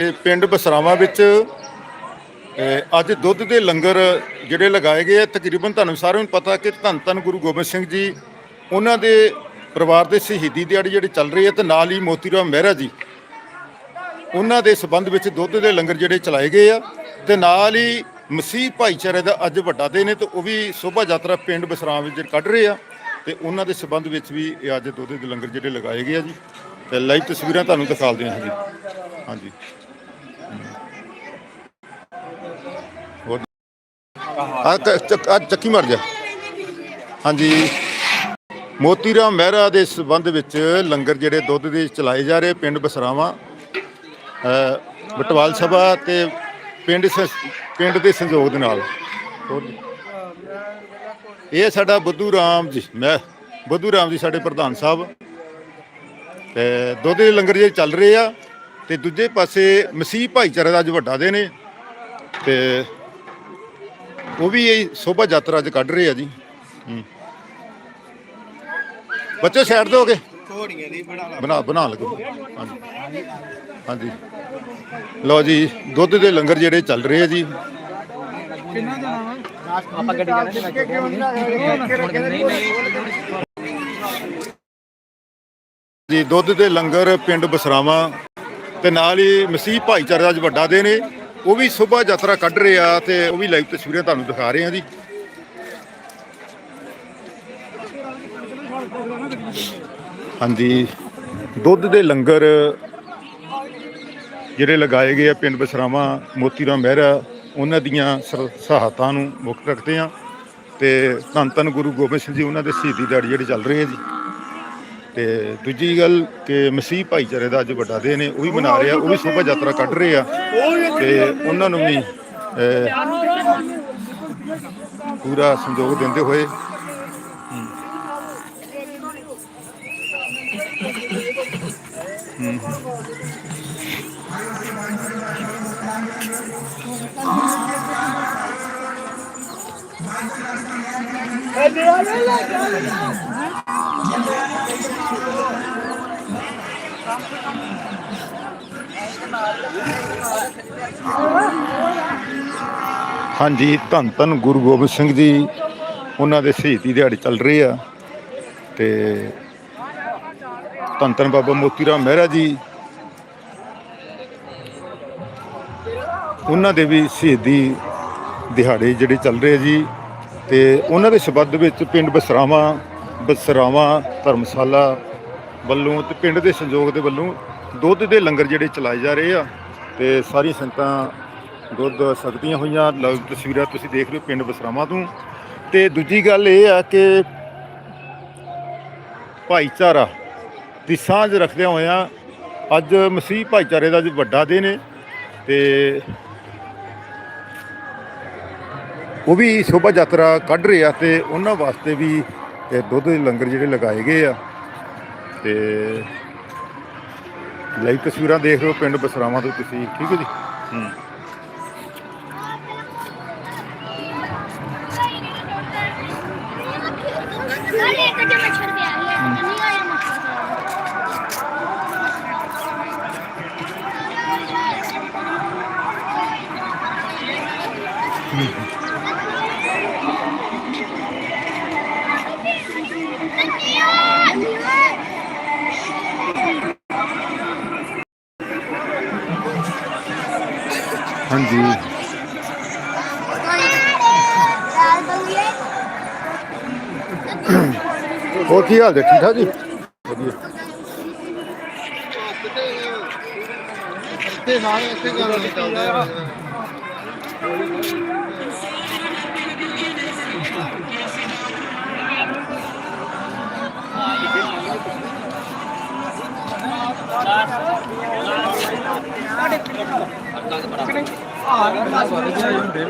ਇਹ ਪਿੰਡ ਬਸਰਾਵਾ ਵਿੱਚ ਅੱਜ ਦੁੱਧ ਦੇ ਲੰਗਰ ਜਿਹੜੇ ਲਗਾਏ ਗਏ ਆ, ਤਕਰੀਬਨ ਤੁਹਾਨੂੰ ਸਾਰਿਆਂ ਨੂੰ ਪਤਾ ਕਿ ਧੰਨ ਧੰਨ ਗੁਰੂ ਗੋਬਿੰਦ ਸਿੰਘ ਜੀ, ਉਹਨਾਂ ਦੇ ਪਰਿਵਾਰ ਦੇ ਸ਼ਹੀਦੀ ਦਿਹਾੜੀ ਜਿਹੜੇ ਚੱਲ ਰਹੇ ਆ ਤੇ ਨਾਲ ਹੀ ਮੋਤੀਰਾਮ ਮਹਿਰਾ ਜੀ, ਉਹਨਾਂ ਦੇ ਸਬੰਧ ਵਿੱਚ ਦੁੱਧ ਦੇ ਲੰਗਰ ਜਿਹੜੇ ਚਲਾਏ ਗਏ ਆ ਤੇ ਨਾਲ ਹੀ ਮਸੀਹ ਭਾਈਚਾਰੇ ਦਾ ਅੱਜ ਵੱਡਾ ਦਿਨ ਹੈ ਤੇ ਉਹ ਵੀ ਸ਼ੋਭਾ ਯਾਤਰਾ ਪਿੰਡ ਬਸਰਾਮ ਵਿੱਚ ਕੱਢ ਰਹੇ ਆ ਤੇ ਉਹਨਾਂ ਦੇ ਸਬੰਧ ਵਿੱਚ ਵੀ ਇਹ ਅੱਜ ਦੁੱਧ ਦੇ ਲੰਗਰ ਜਿਹੜੇ ਲਗਾਏ ਗਏ ਆ ਜੀ। ਤੇ ਲਾਈਵ ਤਸਵੀਰਾਂ ਤੁਹਾਨੂੰ ਦਿਖਾਉਂਦੇ ਹਾਂ ਜੀ। ਹਾਂਜੀ। ਆ ਆ ਚੱਕੀ ਮਾਰ ਜਾ ਹਾਂਜੀ। ਮੋਤੀਰਾਮ ਮਹਿਰਾ ਦੇ ਸਬੰਧ ਵਿੱਚ ਲੰਗਰ ਜਿਹੜੇ ਦੁੱਧ ਦੇ ਚਲਾਏ ਜਾ ਰਹੇ ਪਿੰਡ ਬਸਰਾਵਾਂ ਅ, ਬਟਵਾਲ ਸਭਾ ਤੇ ਪਿੰਡ ਸ- ਪਿੰਡ ਦੇ ਸੰਯੋਗ ਦੇ ਨਾਲ। ਹੋਰ ਜੀ। ਇਹ ਸਾਡਾ ਬੁੱਧੂ ਰਾਮ ਜੀ ਮੈਂ ਬੁੱਧੂ ਰਾਮ ਜੀ ਸਾਡੇ ਪ੍ਰਧਾਨ ਸਾਹਿਬ। ਤੇ ਦੁੱਧ ਦੇ ਲੰਗਰ ਜਿਹੜੇ ਚੱਲ ਰਹੇ ਆ ਤੇ ਦੂਜੇ ਪਾਸੇ ਮਸੀਹ ਭਾਈਚਾਰੇ ਦਾ ਅੱਜ ਵੱਡਾ ਦਿਨ ਏ। ਤੇ ਉਹ ਵੀ ਇਹ ਸ਼ੋਭਾ ਯਾਤਰਾ ਅੱਜ ਕੱਢ ਰਹੇ ਆ ਜੀ। ਹੂੰ। ਬੱਚੇ ਸਾਈਡ ਦੋਗੇ ਘੋੜੀਆਂ ਦੀ ਬਣਾ ਲਾ। ਬਣਾ ਬਣਾ ਲਗੋ ਹਾਂਜੀ। ਹਾਂਜੀ। ਲਓ ਜੀ ਦੁੱਧ ਦੇ ਲੰਗਰ ਜਿਹੜੇ ਚੱਲ ਰਹੇ ਆ ਜੀ। ਜੀ ਦੁੱਧ ਦੇ ਲੰਗਰ ਪਿੰਡ ਬਸਰਾਵਾਂ ਤੇ ਨਾਲ ਹੀ ਮਸੀਹ ਭਾਈਚਾਰੇ ਦਾ ਅੱਜ ਵੱਡਾ ਦਿਨ ਹੈ ਉਹ ਵੀ ਸ਼ੋਭਾ ਯਾਤਰਾ ਕੱਢ ਰਿਹਾ ਆ ਤੇ ਉਹ ਵੀ ਲਾਈਵ ਤਸਵੀਰਾਂ ਤੁਹਾਨੂੰ ਦਿਖਾ ਰਹੇ ਹਾਂ ਜੀ। ਹਾਂਜੀ, ਦੁੱਧ ਦੇ ਲੰਗਰ ਜਿਹੜੇ ਲਗਾਏ ਗਏ ਆ ਪਿੰਡ ਬਸਰਾਵਾਂ, ਮੋਤੀਰਾਮ ਮਹਿਰਾ, ਉਹਨਾਂ ਦੀਆਂ ਸਰ- ਨੂੰ ਮੁੱਖ ਰੱਖਦੇ ਆ ਤੇ ਧੰਨ ਧੰਨ ਗੁਰੂ ਗੋਬਿੰਦ ਸਿੰਘ ਜੀ, ਉਹਨਾਂ ਦੇ ਸ਼ਹੀਦੀ ਦਿਹਾੜੀ ਜਿਹੜੇ ਚੱਲ ਰਹੇ ਆ ਜੀ। ਤੇ ਦੂਜੀ ਗੱਲ ਕਿ ਮਸੀਹ ਭਾਈਚਾਰੇ ਦਾ ਅੱਜ ਵੱਡਾ ਦਿਨ ਹੈ, ਉਹ ਵੀ ਮਨਾ ਰਿਹਾ, ਉਹ ਵੀ ਸ਼ੋਭਾ ਯਾਤਰਾ ਕੱਢ ਰਹੇ ਆ। ਤੇ ਉਹਨਾਂ ਨੂੰ ਵੀ ਪੂਰਾ ਸੰਯੋਗ ਦਿੰਦੇ ਹੋਏ। ਹਾਂਜੀ, ਧੰਨ ਧੰਨ ਗੁਰੂ ਗੋਬਿੰਦ ਸਿੰਘ ਜੀ, ਉਹਨਾਂ ਦੇ ਸ਼ਹੀਦੀ ਦਿਹਾੜੀ ਚੱਲ ਰਹੇ ਆ ਤੇ ਧੰਨ ਧੰਨ ਬਾਬਾ ਮੋਤੀ ਰਾਮ ਮਹਿਰਾ ਜੀ, ਉਹਨਾਂ ਦੇ ਵੀ ਸ਼ਹੀਦੀ ਦਿਹਾੜੇ ਜਿਹੜੇ ਚੱਲ ਰਹੇ ਜੀ, ਤੇ ਉਹਨਾਂ ਦੇ ਸਬੰਧ ਵਿੱਚ ਪਿੰਡ ਬਸਰਾਵਾਂ ਬਸਰਾਵਾਂ, ਧਰਮਸ਼ਾਲਾ ਵੱਲੋਂ ਤੇ ਪਿੰਡ ਦੇ ਸੰਯੋਗ ਦੇ ਵੱਲੋਂ ਦੁੱਧ ਦੇ ਲੰਗਰ ਜਿਹੜੇ ਚਲਾਏ ਜਾ ਰਹੇ ਆ ਤੇ ਸਾਰੀ ਸੰਗਤਾਂ ਦੁੱਧ ਸਕਦੀਆਂ ਹੋਈਆਂ। ਲਓ ਤਸਵੀਰਾਂ ਤੁਸੀਂ ਦੇਖ ਰਹੇ ਹੋ ਪਿੰਡ ਬਸਰਾਵਾਂ ਤੋਂ। ਤੇ ਦੂਜੀ ਗੱਲ ਇਹ ਆ ਕਿ ਭਾਈਚਾਰਾ ਦੀ ਸਾਂਝ ਰੱਖਦਿਆਂ ਹੋਇਆਂ ਅੱਜ ਮਸੀਹ ਭਾਈਚਾਰੇ ਦਾ ਅੱਜ ਵੱਡਾ ਦਿਨ ਹੈ ਤੇ ਉਹ ਵੀ ਸ਼ੋਭਾ ਯਾਤਰਾ ਕੱਢ ਰਿਹਾ ਆ ਤੇ ਉਹਨਾਂ ਵਾਸਤੇ ਵੀ ਇਹ ਦੁੱਧ ਦੇ ਲੰਗਰ ਜਿਹੜੇ ਲਗਾਏ ਗਏ ਆ ਤੇ ਲਈ ਤਸਵੀਰਾਂ ਦੇਖ ਰਹੇ ਪਿੰਡ ਬਸਰਾਵਾਂ ਤੋਂ ਤੁਸੀਂ ਠੀਕ ਹੈ ਜੀ? ਹੂੰ। ਇੱਕ ਜਮਾ ਛੱਡ ਗਿਆ। ਜੀ ਹੋਰ ਕੀ ਹਾਲ ਹੈ ਠੀਕ ਠਾਕ ਜੀ? ਵਧੀਆ ਤੇ ਨਾਲ ਇੱਥੇ ਕਰਨ ਚੱਲਦੇ ਆ। ਸਾਰੇ ਚੱਲਦਾ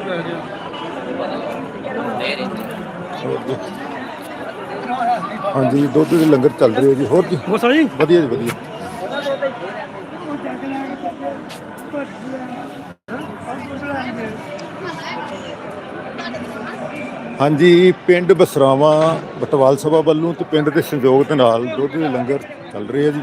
ਹਾਂਜੀ ਦੁੱਧ ਦੇ ਲੰਗਰ ਚੱਲ ਰਹੇ ਆ ਜੀ। ਹੋਰ ਜੀ? ਹੋ ਜੀ? ਵਧੀਆ ਜੀ ਵਧੀਆ। ਹਾਂਜੀ ਪਿੰਡ ਬਸਰਾਵਾਂ ਬਟਵਾਲ ਸਭਾ ਵੱਲੋਂ ਤੇ ਪਿੰਡ ਦੇ ਸੰਯੋਗ ਦੇ ਨਾਲ ਦੁੱਧ ਦੇ ਲੰਗਰ ਚੱਲ ਰਹੇ ਆ ਜੀ।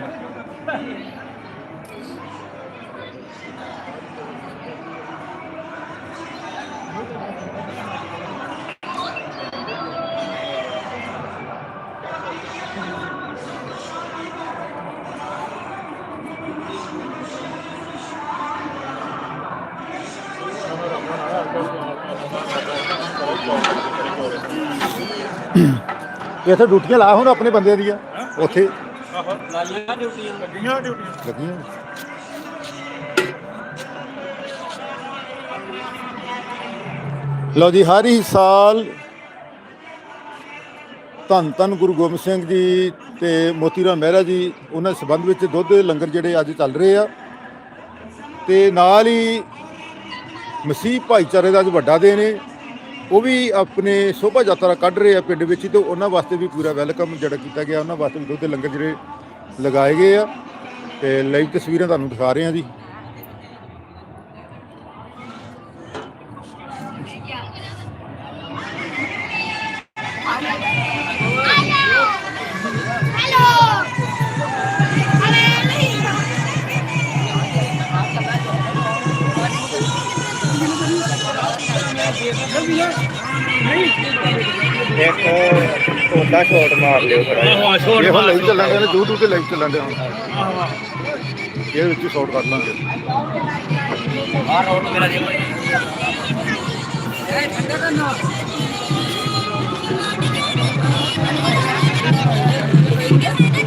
ਇੱਥੇ ਡਿਊਟੀਆਂ ਲਾ ਹੁਣ ਆਪਣੇ ਬੰਦਿਆਂ ਦੀਆਂ। ਉੱਥੇ। ਲਾਈਆਂ ਡਿਊਟੀਆਂ। ਲੱਗੀਆਂ ਡਿਊਟੀਆਂ। ਲੱਗੀਆਂ। ਲਓ ਜੀ ਹਰ ਹੀ ਸਾਲ ਧੰਨ ਧੰਨ ਗੁਰੂ ਗੋਬਿੰਦ ਸਿੰਘ ਜੀ ਤੇ ਮੋਤੀ ਰਾਮ ਮਹਿਰਾ ਜੀ ਉਹਨਾਂ ਦੇ ਸੰਬੰਧ ਵਿੱਚ ਦੁੱਧ ਦੇ ਲੰਗਰ ਜਿਹੜੇ ਅੱਜ ਚੱਲ ਰਹੇ ਆ। ਤੇ ਨਾਲ ਹੀ ਮਸੀਹ ਭਾਈਚਾਰੇ ਦਾ ਅੱਜ ਵੱਡਾ ਦਿਨ ਹੈ ਉਹ ਵੀ ਆਪਣੇ ਸ਼ੋਭਾ ਯਾਤਰਾ ਕੱਢ ਰਹੇ ਆ ਪਿੰਡ ਵਿੱਚ ਹੀ ਤੇ ਉਹਨਾਂ ਵਾਸਤੇ ਵੀ ਪੂਰਾ ਵੈਲਕਮ ਜਿਹੜਾ ਕੀਤਾ ਗਿਆ। ਉਹਨਾਂ ਵਾਸਤੇ ਵੀ ਦੁੱਧ ਦੇ ਲੰਗਰ ਜਿਹੜੇ ਲਗਾਏ ਗਏ ਆ। ਤੇ ਲਾਈਵ ਤਸਵੀਰਾਂ ਤੁਹਾਨੂੰ ਦਿਖਾ ਰਹੇ ਆ ਜੀ। ਦੇਖੋ ਛੋਟਾ ਸ਼ਾਟ ਮਾਰ ਲਿਓ ਥੋੜਾ ਆਹ ਛੋੜ ਇਹ ਹੁਣ ਲਾਈਵ ਚੱਲਣ ਦੇ ਨੇ YouTube ਤੇ ਲਾਈਵ ਚੱਲਣ ਦੇ ਹੁਣ। ਇਹ ਵਿੱਚ ਹੀ ਸ਼ਾਟ ਕਰ ਲਾਂਗੇ। ਆਹ ਰੋਡ ਮੇਰਾ ਦੇ ਇਹ ਠੰਡਾ ਕਰਨਾ। Thank you.